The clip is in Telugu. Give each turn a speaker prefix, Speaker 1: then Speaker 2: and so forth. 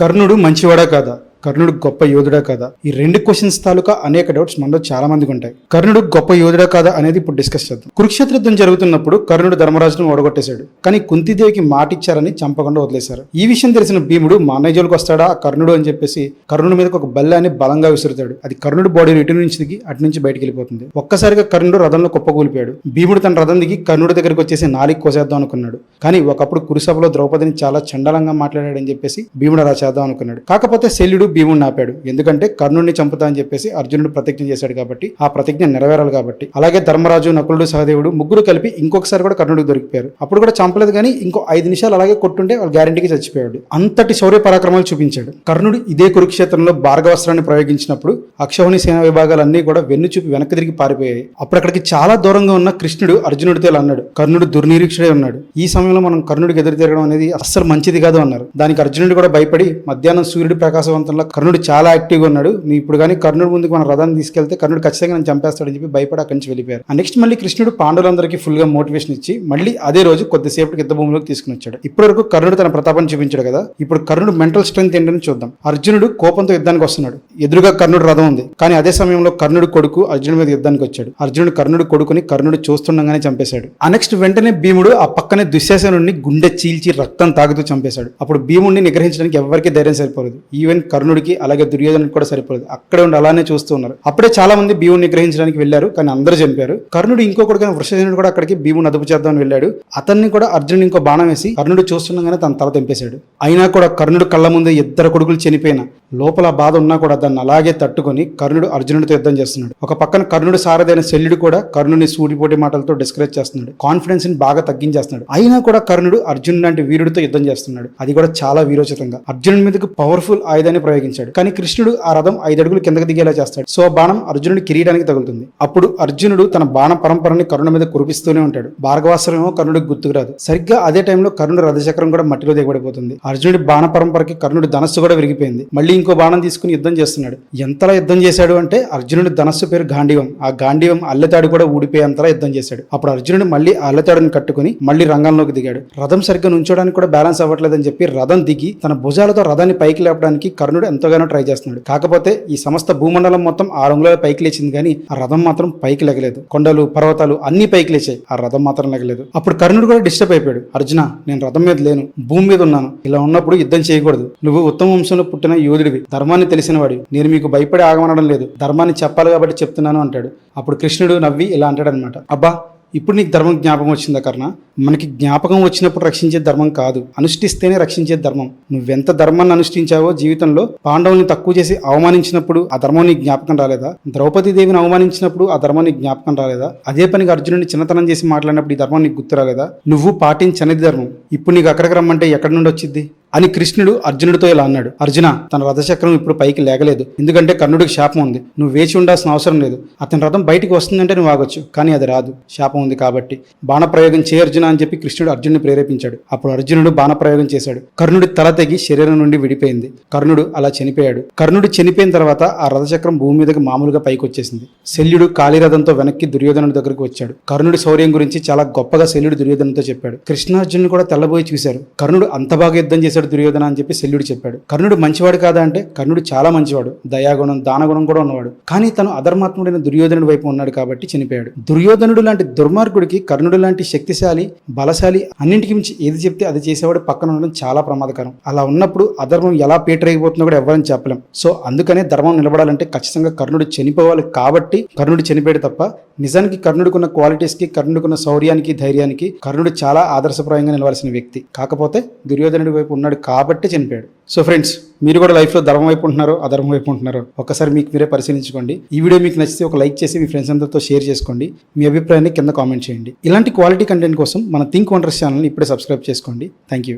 Speaker 1: కర్ణుడు మంచివాడా కాదా? కర్ణుడు గొప్ప యోధుడా కాదా? ఈ రెండు క్వశ్చన్స్ తాలూకా అనేక డౌట్స్ మనలో చాలా మందికి ఉంటాయి. కర్ణుడు గొప్ప యోధుడా కాదా అనేది ఇప్పుడు డిస్కస్ చేద్దాం. కురుక్షేత్ర యుద్ధం జరుగుతున్నప్పుడు కర్ణుడు ధర్మరాజును ఓడగొట్టేశాడు. కానీ కుంతిదేవికి మాటిచ్చారని చంపకుండా వదిలేశారు. ఈ విషయం తెలిసిన భీముడు మా వస్తాడా? ఆ కర్ణుడు అని చెప్పేసి కర్ణుడి మీదకి ఒక బల్లాన్ని బలంగా విసురుతాడు. అది కర్ణుడు బాడీ ఇటు నుంచి దిగి అటు నుంచి బయటికి వెళ్ళిపోతుంది. ఒక్కసారిగా కర్ణుడు రథంలో కుప్పకూలిపోయాడు. భీముడు తన రథం దిగి కర్ణుడి దగ్గరికి వచ్చేసి నాలికి కోసేద్దాం అనుకున్నాడు. కానీ ఒకప్పుడు కురుసభలో ద్రౌపదిని చాలా చండలంగా మాట్లాడాడని చెప్పేసి భీముడు అలా చేద్దాం అనుకున్నాడు. కాకపోతే శల్యుడు భీముడిని ఆపాడు ఎందుకంటే కర్ణుడిని చంపుతా అని చెప్పేసి అర్జునుడు ప్రతిజ్ఞ చేశాడు కాబట్టి ఆ ప్రతిజ్ఞ నెరవేరాలి కాబట్టి. అలాగే ధర్మరాజు నకులుడు సహదేవుడు ముగ్గురు కలిపి ఇంకొకసారి కూడా కర్ణుడికి దొరికిపోయారు. అప్పుడు కూడా చంపలేదు కానీ ఇంకో ఐదు నిమిషాలు అలాగే కొట్టుంటే వాళ్ళు గ్యారంటీకి చచ్చిపోయాడు. అంతటి శౌర్య పరాక్రమాలు చూపించాడు. కర్ణుడు ఇదే కురుక్షేత్రంలో భార్గవస్త్రాన్ని ప్రయోగించినప్పుడు అక్షౌహిణి సేనా విభాగాలన్నీ కూడా వెన్ను చూపి వెనక్కి తిరిగి పారిపోయాయి. అప్పుడు అక్కడికి చాలా దూరంగా ఉన్న కృష్ణుడు అర్జునుడితో అన్నాడు కర్ణుడు దుర్నిరీక్షుడే ఉన్నాడు. ఈ సమయంలో మనం కర్ణుడికి ఎదురు తిరగడం అనేది అస్సలు మంచిది కాదు అన్నారు. దానికి అర్జునుడు కూడా భయపడి మధ్యాహ్నం సూర్యుడు ప్రకాశవంతంలో కర్ణుడు చాలా యాక్టివ్గా ఉన్నాడు. ఇప్పుడు కానీ కర్ణుడు ముందుకు మన రథాన్ని తీసుకెళ్తే కర్ణుడు ఖచ్చితంగా నేను చంపేస్తాడని చెప్పి భయపడి అక్కడి నుంచి వెళ్ళిపోయారు. నెక్స్ట్ మళ్ళీ కృష్ణుడు పాండవులందరికీ ఫుల్గా మోటివేషన్ ఇచ్చి మళ్ళీ అదే రోజు కొద్దిసేపటికి యుద్ధ భూమిలోకి తీసుకుని వచ్చాడు. ఇప్పటి వరకు కర్ణుడు తన ప్రతాపాన్ని చూపించాడు కదా. ఇప్పుడు కర్ణుడు మెంటల్ స్ట్రెంత్ ఏంటని చూద్దాం. అర్జునుడు కోపంతో యుద్ధానికి వస్తున్నాడు. ఎదురుగా కర్ణుడు రథం ఉంది. కానీ అదే సమయంలో కర్ణుడు కొడుకు అర్జునుడి మీద యుద్ధానికి వచ్చాడు. అర్జునుడు కర్ణుడు కొడుకుని కర్ణుడు చూస్తుండగానే చంపేశాడు. ఆ నెక్స్ట్ వెంటనే భీముడు ఆ పక్కనే దుశ్శాసనుడిని గుండె చీల్చి రక్తం తాగుతూ చంపేశాడు. అప్పుడు భీముడిని నిగ్రహించడానికి ఎవరికి ధైర్యం సరిపోలేదు. ఈవెన్ కర్ణుడు అర్జునుడికి అలాగే దుర్యోధనుడికి కూడా సరిపోలేదు. అక్కడే ఉండి అలానే చూస్తూ ఉన్నారు. అప్పుడే చాలా మంది భీముని నిగ్రహించడానికి వెళ్ళారు కానీ అందరూ చంపారు కర్ణుడు ఇంకొకటి వృషసేనుడు కూడా అక్కడికి భీముని అదుపు చేద్దామని వెళ్ళాడు. అతన్ని కూడా అర్జునుడు ఇంకో బాణం వేసి కర్ణుడు చూస్తుండగానే తన తల తెంపేశాడు. అయినా కూడా కర్ణుడు కళ్ళ ముందు ఇద్దరు కొడుకులు చనిపోయిన లోపల బాధ ఉన్నా కూడా దాన్ని అలాగే తట్టుకొని కర్ణుడు అర్జునుడితో యుద్ధం చేస్తున్నాడు. ఒక పక్కన కర్ణుడు సారదైన శల్యుడు కూడా కర్ణుని సూటిపోటి మాటలతో డిస్కరేజ్ చేస్తున్నాడు. కాన్ఫిడెన్స్ని బాగా తగ్గించేస్తున్నాడు. అయినా కూడా కర్ణుడు అర్జున్ లాంటి వీరుడితో యుద్ధం చేస్తున్నాడు. అది కూడా చాలా వీరోచితంగా. అర్జునుడి మీదకు పవర్ఫుల్ ఆయుధాన్ని ప్రయోగించాడు కానీ కృష్ణుడు ఆ రథం ఐదు అడుగులు కిందకి దిగేలా చేస్తాడు. సో బాణం అర్జునుడి కిరీటానికి తగులుతుంది. అప్పుడు అర్జునుడు తన బాణ పరంపరని కర్ణుడి మీద కురిపిస్తూనే ఉంటాడు. భార్గవాస్త్రమేమో కర్ణుడికి గుర్తుకురాదు. సరిగ్గా అదే టైంలో కర్ణుడు రథచక్రం కూడా మట్టిలో దిగబడిపోతుంది. అర్జునుడి బాణ పరంపరకి కర్ణుడి ధనస్సు కూడా విరిగిపోయింది. మళ్ళీ ఇంకో బాణం తీసుకుని యుద్ధం చేస్తున్నాడు. ఎంతలా యుద్ధం చేశాడు అంటే అర్జునుడి ధనస్సు పేరు గాంధీవం ఆ గాంధీవం అల్లెతాడు కూడా ఊడిపోయేంతలా యుద్ధం చేశాడు. అప్పుడు అర్జునుడు మళ్ళీ అల్లెతాడుని కట్టుకుని మళ్ళీ రంగంలోకి దిగాడు. రథం సరిగ్గా నుంచోడానికి కూడా బ్యాలెన్స్ అవ్వట్లేదని చెప్పి రథం దిగి తన భుజాలతో రథాన్ని పైకి లేపడానికి కర్ణుడు ఎంతగానో ట్రై చేస్తున్నాడు. కాకపోతే ఈ సమస్త భూమండలం మొత్తం ఆ రంగులో పైకి లేచింది కానీ ఆ రథం మాత్రం పైకి లెగలేదు. కొండలు పర్వతాలు అన్ని పైకి లేచాయి. ఆ రథం మాత్రం లెగలేదు. అప్పుడు కర్ణుడు కూడా డిస్టర్బ్ అయిపోయాడు. అర్జున నేను రథం మీద లేను. భూమి మీద ఉన్నాను. ఇలా ఉన్నప్పుడు యుద్ధం చేయకూడదు. నువ్వు ఉత్తమ వంశంలో పుట్టిన యోధుడివి. ధర్మాన్ని తెలిసినవాడిని నేను మీకు భయపడి ఆగమనడం లేదు. ధర్మాన్ని చెప్పాలి కాబట్టి చెప్తున్నాను అంటాడు. అప్పుడు కృష్ణుడు నవ్వి ఇలా అంటాడనమాట అబ్బా ఇప్పుడు నీకు ధర్మం జ్ఞాపకం వచ్చిందా కర్ణ? మనకి జ్ఞాపకం వచ్చినప్పుడు రక్షించే ధర్మం కాదు. అనుష్ఠిస్తేనే రక్షించే ధర్మం. నువ్వెంత ధర్మాన్ని అనుష్ఠించావో జీవితంలో పాండవుల్ని తక్కువ చేసి అవమానించినప్పుడు ఆ ధర్మం నీకు జ్ఞాపకం రాలేదా? ద్రౌపది దేవిని అవమానించినప్పుడు ఆ ధర్మం నీకు జ్ఞాపకం రాలేదా? అదే పనికి అర్జునుడిని చిన్నతనం చేసి మాట్లాడినప్పుడు ఈ ధర్మం నీకు గుర్తు రాలేదా? నువ్వు పాటించనిది ధర్మం. ఇప్పుడు నీకు అక్కడికి రమ్మంటే ఎక్కడి నుండి వచ్చింది? అని కృష్ణుడు అర్జునుడితో ఇలా అన్నాడు అర్జున తన రథచక్రం ఇప్పుడు పైకి లేగలేదు. ఎందుకంటే కర్ణుడికి శాపం ఉంది. నువ్వు వేచి ఉండాల్సిన అవసరం లేదు. అతని రథం బయటికి వస్తుందంటే నువ్వు ఆగొచ్చు. కానీ అది రాదు. శాపం ఉంది కాబట్టి. బాణప్రయోగం చేయ అర్జున అని చెప్పి కృష్ణుడు అర్జునుడిని ప్రేరేపించాడు. అప్పుడు అర్జునుడు బాణప్రయోగం చేశాడు. కర్ణుడి తల తెగి శరీరం నుండి విడిపోయింది. కర్ణుడు అలా చనిపోయాడు. కర్ణుడు చనిపోయిన తర్వాత ఆ రథచక్రం భూమి మీదకి మామూలుగా పైకి వచ్చేసింది. శల్యుడు కాళీరథంతో వెనక్కి దుర్యోధనుడి దగ్గరకు వచ్చాడు. కర్ణుడి శౌర్యం గురించి చాలా గొప్పగా శల్యుడు దుర్యోధనుతో చెప్పాడు. కృష్ణార్జునుడు కూడా తెల్లబోయి చూశారు. కర్ణుడు అంత బాగా యుద్ధం చేశాడు దుర్యోధన అని చెప్పి శల్యుడు చెప్పాడు. కర్ణుడు మంచివాడు కాదా అంటే కర్ణుడు చాలా మంచివాడు. దయాగుణం దానగుణం కూడా ఉన్నవాడు. కానీ తను అధర్మాత్ముడైన దుర్యోధనుడి వైపు ఉన్నాడు కాబట్టి చనిపోయాడు. దుర్యోధనుడు లాంటి దుర్మార్గుడికి కర్ణుడు లాంటి శక్తిశాలి బలశాలి అన్నింటికి మించి ఏది చెప్తే అది చేసేవాడు పక్కన ఉండడం చాలా ప్రమాదకరం. అలా ఉన్నప్పుడు అధర్మం ఎలా పేటరైపోతుందో కూడా ఎవరని చెప్పలేం. సో అందుకనే ధర్మం నిలబడాలంటే ఖచ్చితంగా కర్ణుడు చనిపోవాలి కాబట్టి కర్ణుడు చనిపోయాడు తప్ప నిజానికి కర్ణుడికున్న క్వాలిటీస్కి కర్ణుడికున్న శౌర్యానికి ధైర్యానికి కర్ణుడు చాలా ఆదర్శప్రాయంగా నిలవాల్సిన వ్యక్తి. కాకపోతే దుర్యోధనుడి వైపు ఉన్నాడు కాబట్టి చనిపోయాడు. సో ఫ్రెండ్స్ మీరు కూడా లైఫ్లో ధర్మం వైపు ఉంటున్నారో అధర్మం వైపు ఉంటున్నారో ఒకసారి మీకు మీరే పరిశీలించుకోండి. ఈ వీడియో మీకు నచ్చితే ఒక లైక్ చేసి మీ ఫ్రెండ్స్ అందరితో షేర్ చేసుకోండి. మీ అభిప్రాయాన్ని కింద కామెంట్ చేయండి. ఇలాంటి క్వాలిటీ కంటెంట్ కోసం మన థింక్ వండర్స్ ఛానల్ని ఇప్పుడే సబ్స్క్రైబ్ చేసుకోండి. Thank you